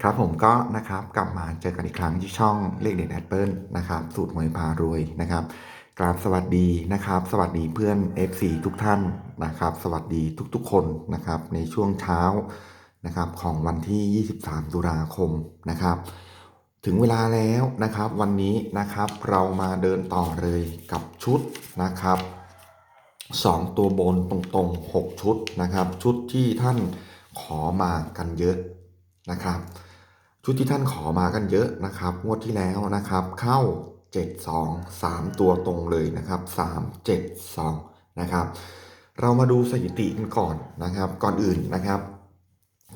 ครับผมก็นะครับกลับมาเจอกันอีกครั้งที่ช่องเลขเด็ดแอปเปิลนะครับสูตรหวยพารวยนะครับกราบสวัสดีนะครับ สวัสดีเพื่อน FC ทุกท่านนะครับ สวัสดีทุกๆคนนะครับ ในช่วงเช้านะครับของวันที่ 23 ตุลาคมนะครับ ถึงเวลาแล้วนะครับ วันนี้นะครับเรามาเดินต่อเลยกับชุดนะครับ 2 ตัวบนตรงๆ 6 ชุดนะครับ ชุดที่ท่านขอมากันเยอะนะครับ ชุดที่ท่านขอมากันเยอะนะครับ งวดที่แล้วนะครับ เข้า 7 2 3 ตัวตรงเลยนะครับ 3 7 2 นะครับ เรามาดูสถิติกันก่อนนะครับ ก่อนอื่นนะครับ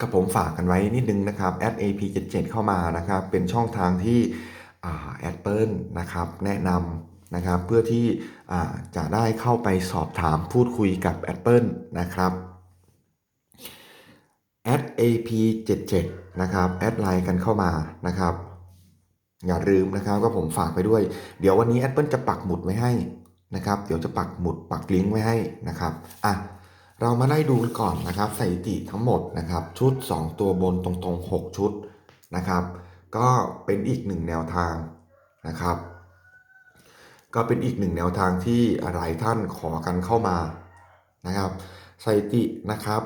กับผมฝากกันไว้นิดนึงนะครับ @ap77 เข้ามานะครับ เป็นช่องทางที่แอดเปิลนะครับแนะนำนะครับเพื่อที่จะได้เข้าไปสอบถามพูดคุยกับแอดเปิลนะครับ @ap77 นะครับแอดไลน์กันเข้ามานะครับ อย่าลืมนะครับก็ผมฝากไปด้วย เดี๋ยววันนี้แอดเปิลจะปักหมุดไว้ให้นะครับ เดี๋ยวจะปักหมุดปักลิงก์ไว้ให้นะครับอะเรามาไล่ดูก่อนนะครับสถิติทั้งหมดนะครับ ชุด 2 ตัวบนตรงๆ 6 ชุดนะครับ ก็เป็นอีกหนึ่งแนวทางนะครับ ก็เป็นอีกหนึ่งแนวทางที่หลายท่านขอกันเข้ามานะครับสถิตินะครับ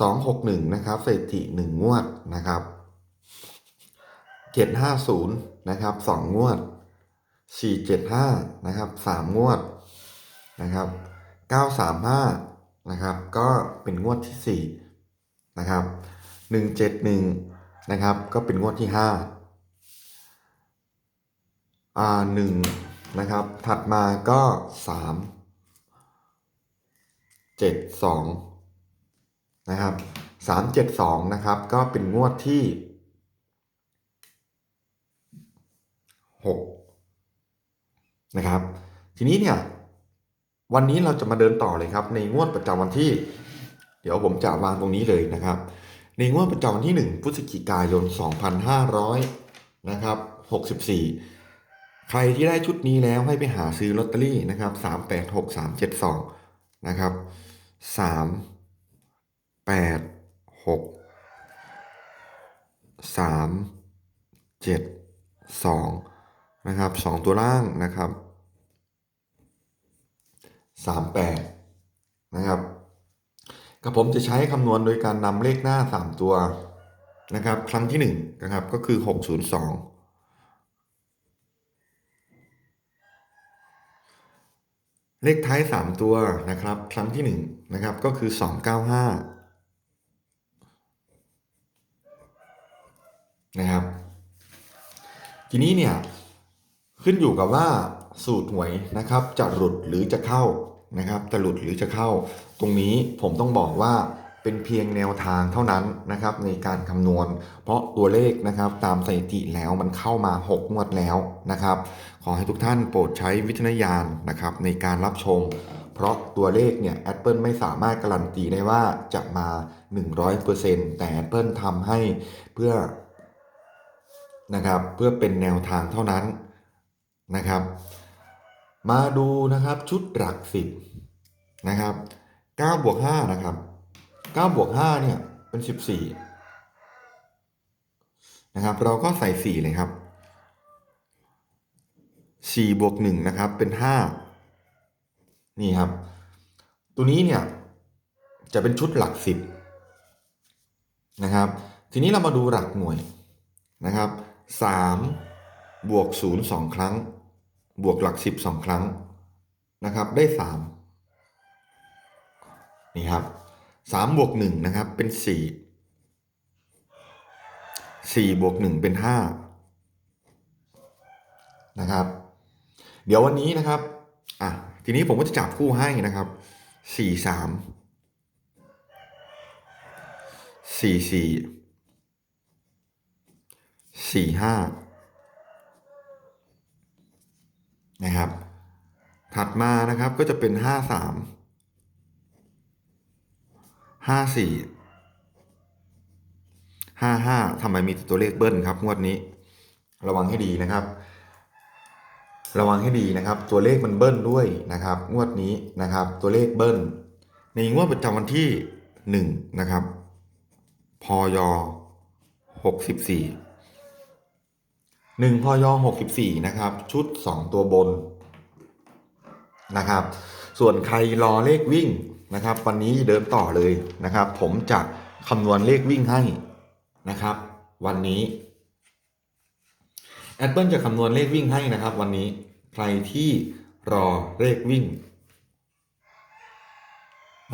261 นะครับสถิติ1 งวดนะครับ 750 นะครับ 2 งวด 475 นะครับ 3 งวดนะครับ 935 นะครับ ก็เป็นงวดที่ 4 นะครับ 171 นะครับ ก็เป็นงวดที่ 5 อ่า1นะครับ ถัดมาก็ 3 7 2 นะครับ372นะครับ ก็เป็นงวดที่6นะครับ ทีนี้เนี่ย วันนี้เราจะมาเดินต่อเลยครับ ในงวดประจำวันที่ เดี๋ยวผมจะวางตรงนี้เลยนะครับ ในงวดประจำวันที่ 1พฤศจิกายน 2500นะครับ64 ใครที่ได้ชุดนี้แล้วให้ไปหาซื้อลอตเตอรี่นะครับ386 372นะครับ3 8 6 3 7 2นะครับ2ตัวล่างนะครับ38นะครับกับผมจะใช้คำนวณโดยการนำเลขหน้า 3 ตัวนะครับ ครั้งที่1นะครับก็คือ 602 เลขท้าย 3 ตัวนะครับ ครั้งที่1นะครับก็คือ 295 นะครับ ทีนี้เนี่ยขึ้นอยู่กับว่าสูตรหวยนะครับจะหลุดหรือจะเข้านะครับจะหลุดหรือจะเข้า ตรงนี้ผมต้องบอกว่าเป็นเพียงแนวทางเท่านั้นนะครับในการคำนวณ เพราะตัวเลขนะครับตามสถิติแล้วมันเข้ามา 6 งวดแล้วนะครับ ขอให้ทุกท่านโปรดใช้วิจารณญาณนะครับในการรับชม เพราะตัวเลขเนี่ย Apple ไม่สามารถการันตีได้ว่าจะมา 100%แต่ Apple ทำให้เพื่อ นะครับ เพื่อเป็นแนวทางเท่านั้นนะครับ มาดูนะครับชุดหลักสิบนะครับ9บวก5นะครับ9บวก5เนี่ยเป็น 14นะครับเราก็ใส่ 4 เลยครับ4บวก1นะครับเป็น 5 นี่ครับ ตัวนี้เนี่ยจะเป็นชุดหลักสิบนะครับ ทีนี้เรามาดูหลักหน่วยนะครับ 3 บวก 0 2 ครั้ง บวกหลักสิบสองครั้งนะครับ ได้สามนี่ครับสามบวกหนึ่งนะครับ เป็นสี่สี่บวกหนึ่งเป็นห้านะครับ เดี๋ยววันนี้นะครับ อะ ทีนี้ผมก็จะจับคู่ให้นะครับสี่สาม สี่ห้านะครับ ถัดมานะครับก็จะเป็น53 54 55ทำไมมีตัวเลขเบิ้ลครับงวดนี้ ระวังให้ดีนะครับ ระวังให้ดีนะครับ ตัวเลขมันเบิ้ลด้วยนะครับ งวดนี้นะครับ ตัวเลขเบิ้ล ในงวดประจำวันที่1นะครับ พยหกสิบสี่ หนึ่งพอยหกสิบสี่นะครับ ชุดสองตัวบนนะครับ ส่วนใครรอเลขวิ่งนะครับ วันนี้เดินต่อเลยนะครับ ผมจะคำนวณเลขวิ่งให้นะครับ วันนี้แอดเปิลจะคำนวณเลขวิ่งให้นะครับ วันนี้ใครที่รอเลขวิ่ง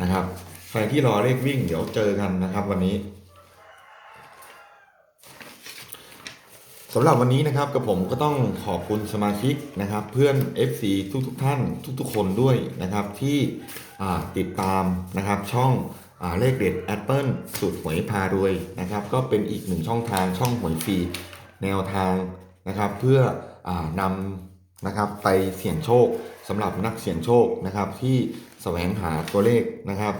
นะครับ ใครที่รอเลขวิ่งเดี๋ยวเจอกันนะครับ วันนี้ สำหรับวันนี้นะครับกับผมก็ต้องขอบคุณสมาชิกนะครับ เพื่อน FC ทุกๆทท่านทุกๆ คนด้วยนะครับที่ติดตามนะครับช่องอเลขเด็ด Apple สูตรหวยพารวยนะครับ ก็เป็นอีกหนึ่งช่องทางช่องหวยฟรีแนวทางนะครับ เพื่ออนำนะครับไปเสี่ยงโชคสำหรับนักเสี่ยงโชคนะครับ ที่แสวงหาตัวเลขนะครับ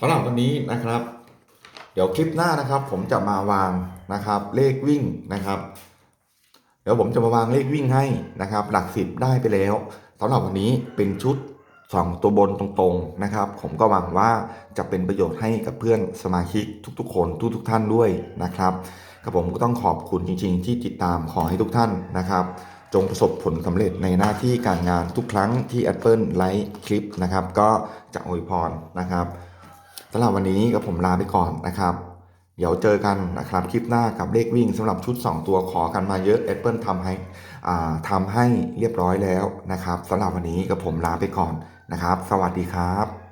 สำหรับวันนี้นะครับ เดี๋ยวคลิปหน้านะครับ ผมจะมาวางนะครับ เลขวิ่งนะครับ เดี๋ยวผมจะมาวางเลขวิ่งให้นะครับ หลักสิบได้ไปแล้วสำหรับวันนี้เป็นชุดสองตัวบนตรงๆนะครับ ผมก็หวังว่าจะเป็นประโยชน์ให้กับเพื่อนสมาชิกทุกๆ คนทุกๆท่านด้วยนะครับกับผมก็ต้องขอบคุณจริง ๆ ที่ติดตามขอให้ทุกท่านนะครับจงประสบผลสำเร็จในหน้าที่การงานทุกครั้งที่ Apple ไลฟ์คลิปนะครับ ก็จะอวยพรนะครับ สำหรับวันนี้กับผมลาไปก่อนนะครับ เดี๋ยวเจอกันนะครับคลิปหน้ากับเลขวิ่งสำหรับชุด 2 ตัวขอกันมาเยอะ Apple ทำให้อ่าทำให้เรียบร้อยแล้วนะครับสำหรับวันนี้กับผมลาไปก่อนนะครับ สวัสดีครับ